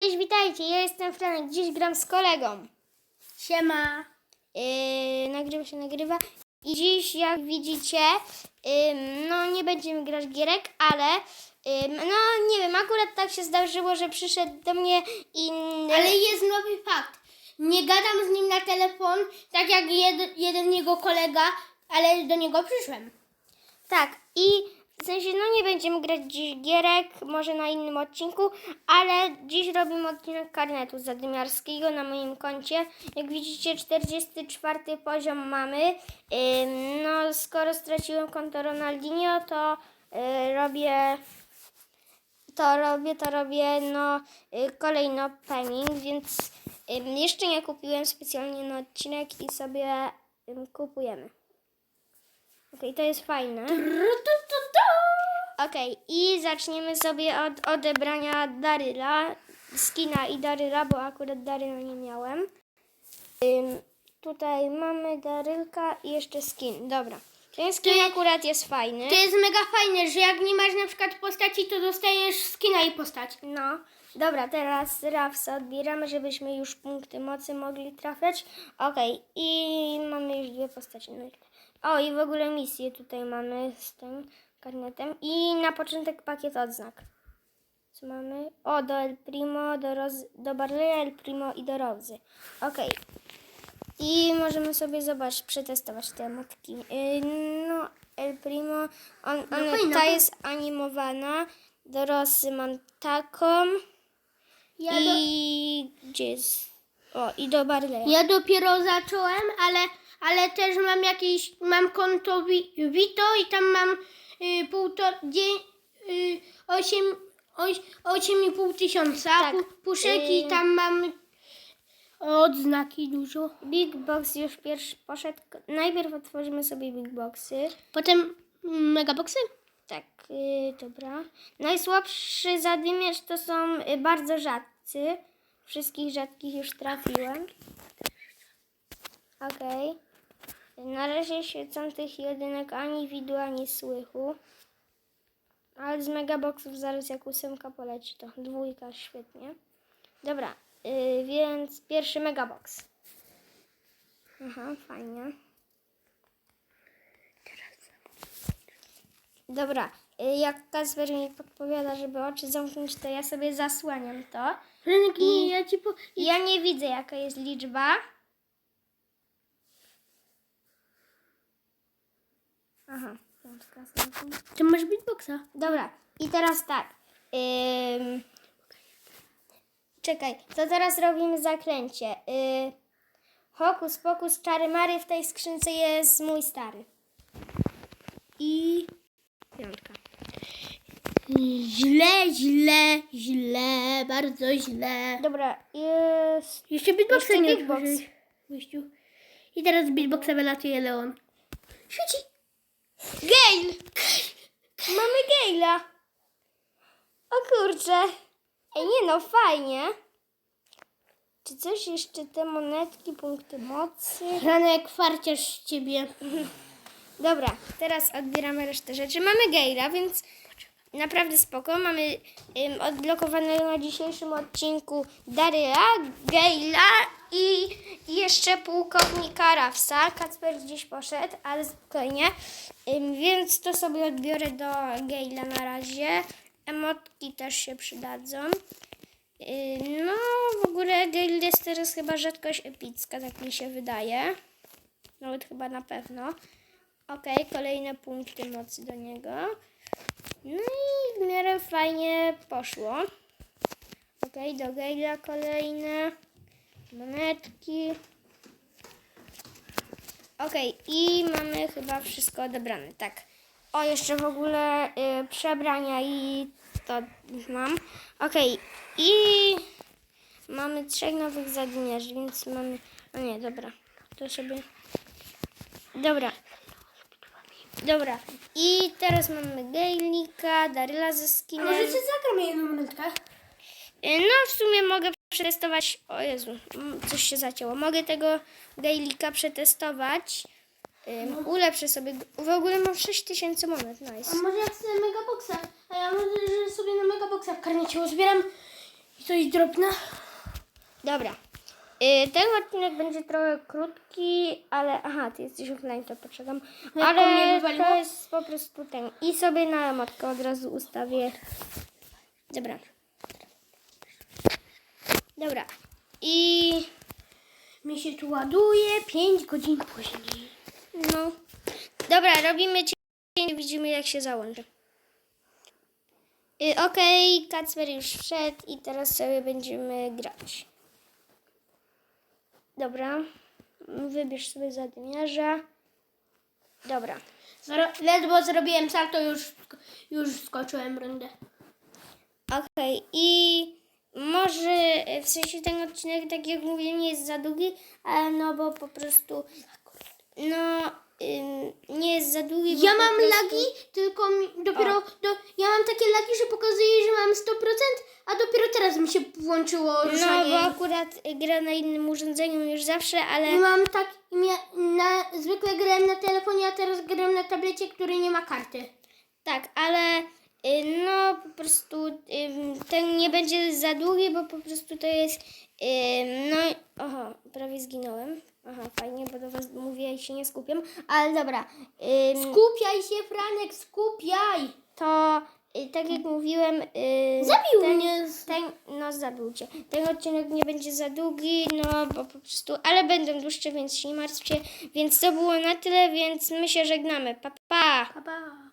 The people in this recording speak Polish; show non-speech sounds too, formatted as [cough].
Cześć, witajcie, ja jestem Franek, dziś gram z kolegą. Siema. Yy, nagrywa się, nagrywa. I dziś, jak widzicie, ym, no nie będziemy grać gierek, ale ym, no nie wiem, akurat tak się zdarzyło, że przyszedł do mnie i... Ale jest nowy fakt. Nie gadam z nim na telefon, tak jak jed, jeden jego kolega, ale do niego przyszłem. Tak, i sensie, no nie będziemy grać dziś gierek, może na innym odcinku, ale dziś robimy odcinek karnetu zadymiarskiego na moim koncie. Jak widzicie, 44 poziom mamy. No, skoro straciłem konto Ronaldinho, to y, robię to robię, to robię, no y, kolejny opening, więc jeszcze nie kupiłem specjalnie na odcinek i sobie kupujemy. Okej, to jest fajne. Okej, i zaczniemy sobie od odebrania Daryla, skina i Daryla, bo akurat Daryla nie miałem. Ym, tutaj mamy Darylka i jeszcze skin. Dobra. Ten skin Ty- akurat jest fajny. To jest mega fajne, że jak nie masz na przykład postaci, to dostajesz skina i postać. No, dobra, teraz Rawsa odbieramy, żebyśmy już punkty mocy mogli trafiać. Okej, i mamy już dwie postacie. No i- O, i w ogóle misję tutaj mamy z tym karnetem. I na początek pakiet odznak. Co mamy? O, do El Primo, do, Roz, do Barleya, El Primo i do Rozy. Okej. I możemy sobie zobaczyć, przetestować te emotki. Yy, no, El Primo, on, No on, fajna, ta bo- jest animowana. Do Rosy mam taką. Ja, do, I gdzie jest? O, i do Barleya. ja dopiero zacząłem, ale, ale też mam jakieś, mam konto Wi- Vito i tam mam y, półtora, y, osiem, oś, osiem i pół tysiąca Tak. pu, puszek Y- i tam mam odznaki dużo. Big Box już pierwszy poszedł. Najpierw otworzymy sobie Big Boxy. Potem megaboxy. Tak, y, dobra. Najsłabszy zadymiarz to są y, bardzo rzadcy. Wszystkich rzadkich już trafiłem. Okej. Na razie świecą tych jedynek ani widu, ani słychu. Ale z megaboxów zaraz jak ósemka poleci, to dwójka, świetnie. Dobra, y, więc pierwszy megabox. Aha, fajnie. Dobra, y, jak Kasper mi podpowiada, żeby oczy zamknąć, to ja sobie zasłaniam to. Franek, I- ja ci po... Ja nie widzę, jaka jest liczba. Aha, piątka. Ty masz beatboxa. Dobra, i teraz tak. Ym... Czekaj, to teraz robimy zaklęcie. Y... Hokus pokus, czary mary, w tej skrzynce jest mój stary. I piątka. Źle, źle, źle, bardzo źle. Dobra, jest... Jeszcze beatboxa Jeszcze nie beatbox. otworzyłeś. I teraz beatboxa wylatuje Leon. Świeci. Gale! Mamy Gale'a. O kurczę. Ej, nie no, fajnie. Czy coś jeszcze te monetki, punkty mocy? Franek, farciarz z ciebie. [laughs] Dobra, teraz odbieramy resztę rzeczy. Mamy Gale'a, więc naprawdę spoko. Mamy ym, odblokowanego na dzisiejszym odcinku Daryla, Gale'a i jeszcze pułkownika Rafsa. Kacper gdzieś poszedł, ale spokojnie. Ym, więc to sobie odbiorę do Gale'a na razie. Emotki też się przydadzą. No, w ogóle Gale jest teraz chyba rzadkość epicka, tak mi się wydaje. Nawet chyba na pewno. Okej, kolejne punkty mocy do niego. No i w miarę fajnie poszło. Okej, do Gale'a kolejne monetki. Okej, i mamy chyba wszystko odebrane, tak. O, jeszcze w ogóle y, przebrania i to mam. Okej, i mamy trzech nowych zadymiarzy, więc mamy... No nie, dobra, to sobie... Dobra, Dobra, i teraz mamy Gejlika, Daryla ze A skinem. może ci zagramy jedną minutkę? Y, No, w sumie mogę przetestować. O Jezu, mm, coś się zacięło. Mogę tego Gejlika przetestować. Ym, ulepszę sobie. W ogóle mam 6000 monet, nice. A może ja chcę megaboxa? A ja może że sobie na megaboxa w karnecie uzbieram coś drobna. Dobra. Y, ten odcinek będzie trochę krótki, ale aha, ty jesteś offline, to poczekam. Mnie Ale to jest po prostu ten. I sobie na matkę od razu ustawię. Dobra. Dobra. I Mi się tu ładuje 5 godzin później. no. Dobra, robimy cień, widzimy jak się załączy. Y, Okej, Kacper już wszedł i teraz sobie będziemy grać. Dobra. Wybierz sobie zadymiarza. Dobra. Ledwo zrobiłem salto, już, już skoczyłem rundę. Okej, i może w sensie ten odcinek, tak jak mówię, nie jest za długi, ale no bo po prostu no ym, nie jest za długi. Ja mam prostu- lagi, tylko dopiero. Do, ja mam takie lagi, że pokazuje, że mam 100%, a dopiero teraz mi się włączyło No ruszanie. bo akurat y, gra na innym urządzeniu niż zawsze, ale I mam tak. i Mia, na, zwykle grałem na telefonie, a teraz gram na tablecie, który nie ma karty. tak, ale y, no po prostu ym, ten nie będzie za długi, bo po prostu to jest ym, no aha, prawie zginąłem. Aha, fajnie, bo do was mówię i się nie skupiam, ale dobra. Ym, Skupiaj się, Franek, skupiaj! to y, tak jak mówiłem. Y, Zabił ten, mnie. Ten, no zabił cię. Ten odcinek nie będzie za długi, no bo po prostu, ale będą dłuższe, więc się nie martwcie. Więc to było na tyle, więc my się żegnamy. Pa, pa! Pa, pa.